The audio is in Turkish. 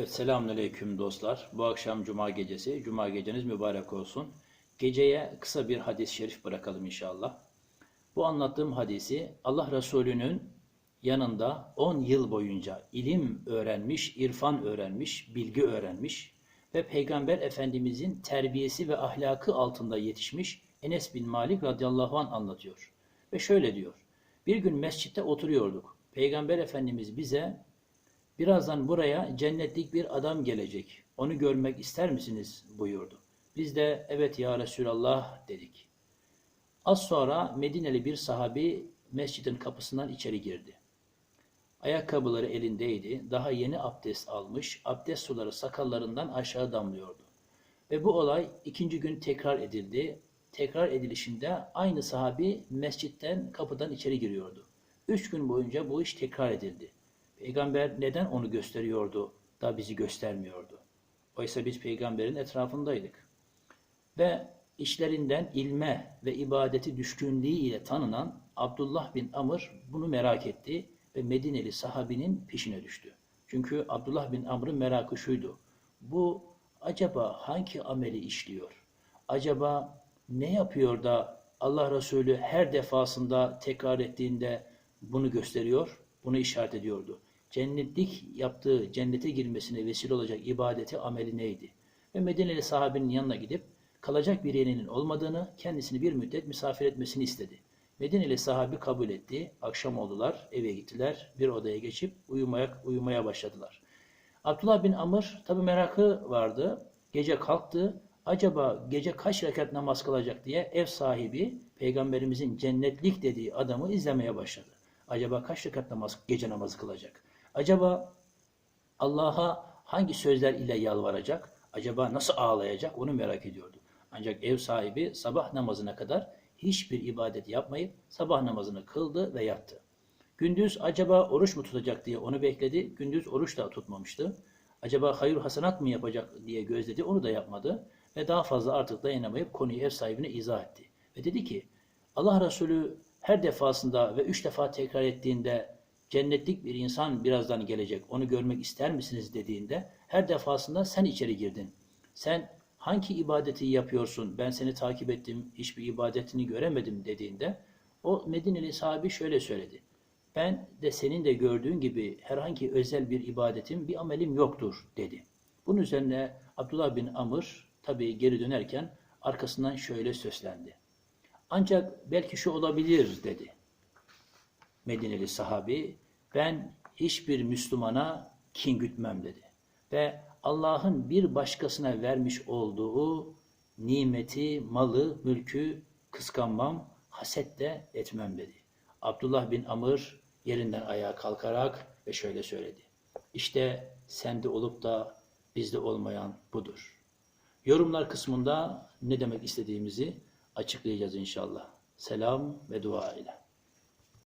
Evet, selamünaleyküm dostlar. Bu akşam Cuma gecesi. Cuma geceniz mübarek olsun. Geceye kısa bir hadis-i şerif bırakalım inşallah. Bu anlattığım hadisi Allah Resulü'nün yanında 10 yıl boyunca ilim öğrenmiş, irfan öğrenmiş, bilgi öğrenmiş ve Peygamber Efendimizin terbiyesi ve ahlakı altında yetişmiş Enes bin Malik radıyallahu anh anlatıyor. Ve şöyle diyor. Bir gün mescitte oturuyorduk. Peygamber Efendimiz bize Birazdan buraya cennetlik bir adam gelecek. Onu görmek ister misiniz? buyurdu. Biz de evet ya Resulallah dedik. Az sonra Medineli bir sahabi mescidin kapısından içeri girdi. Ayakkabıları elindeydi. Daha yeni abdest almış. Abdest suları sakallarından aşağı damlıyordu. Ve bu olay ikinci gün tekrar edildi. Tekrar edilişinde aynı sahabi mescitten kapıdan içeri giriyordu. Üç gün boyunca bu iş tekrar edildi. Peygamber neden onu gösteriyordu da bizi göstermiyordu? Oysa biz peygamberin etrafındaydık. Ve işlerinden ilme ve ibadeti düşkünlüğü ile tanınan Abdullah bin Amr bunu merak etti ve Medineli sahabinin peşine düştü. Çünkü Abdullah bin Amr'ın merakı şuydu. Bu acaba hangi ameli işliyor? Acaba ne yapıyor da Allah Resulü her defasında tekrar ettiğinde bunu gösteriyor, bunu işaret ediyordu cennetlik yaptığı cennete girmesine vesile olacak ibadeti, ameli neydi? Ve Medineli sahabenin yanına gidip kalacak bir yerinin olmadığını, kendisini bir müddet misafir etmesini istedi. Medineli sahabi kabul etti. Akşam oldular, eve gittiler. Bir odaya geçip uyumaya, uyumaya başladılar. Abdullah bin Amr tabi merakı vardı. Gece kalktı. Acaba gece kaç rekat namaz kılacak diye ev sahibi peygamberimizin cennetlik dediği adamı izlemeye başladı. Acaba kaç rekat namaz, gece namazı kılacak? Acaba Allah'a hangi sözler ile yalvaracak? Acaba nasıl ağlayacak? Onu merak ediyordu. Ancak ev sahibi sabah namazına kadar hiçbir ibadet yapmayıp sabah namazını kıldı ve yattı. Gündüz acaba oruç mu tutacak diye onu bekledi. Gündüz oruç da tutmamıştı. Acaba hayır hasanat mı yapacak diye gözledi. Onu da yapmadı. Ve daha fazla artık dayanamayıp konuyu ev sahibine izah etti. Ve dedi ki Allah Resulü her defasında ve üç defa tekrar ettiğinde cennetlik bir insan birazdan gelecek, onu görmek ister misiniz dediğinde her defasında sen içeri girdin. Sen hangi ibadeti yapıyorsun, ben seni takip ettim, hiçbir ibadetini göremedim dediğinde o Medineli sahibi şöyle söyledi. Ben de senin de gördüğün gibi herhangi özel bir ibadetim, bir amelim yoktur dedi. Bunun üzerine Abdullah bin Amr tabii geri dönerken arkasından şöyle sözlendi. Ancak belki şu olabilir dedi. Medineli sahabi ben hiçbir Müslümana kin gütmem dedi. Ve Allah'ın bir başkasına vermiş olduğu nimeti, malı, mülkü kıskanmam, haset de etmem dedi. Abdullah bin Amr yerinden ayağa kalkarak ve şöyle söyledi. İşte sende olup da bizde olmayan budur. Yorumlar kısmında ne demek istediğimizi açıklayacağız inşallah. Selam ve dua ile.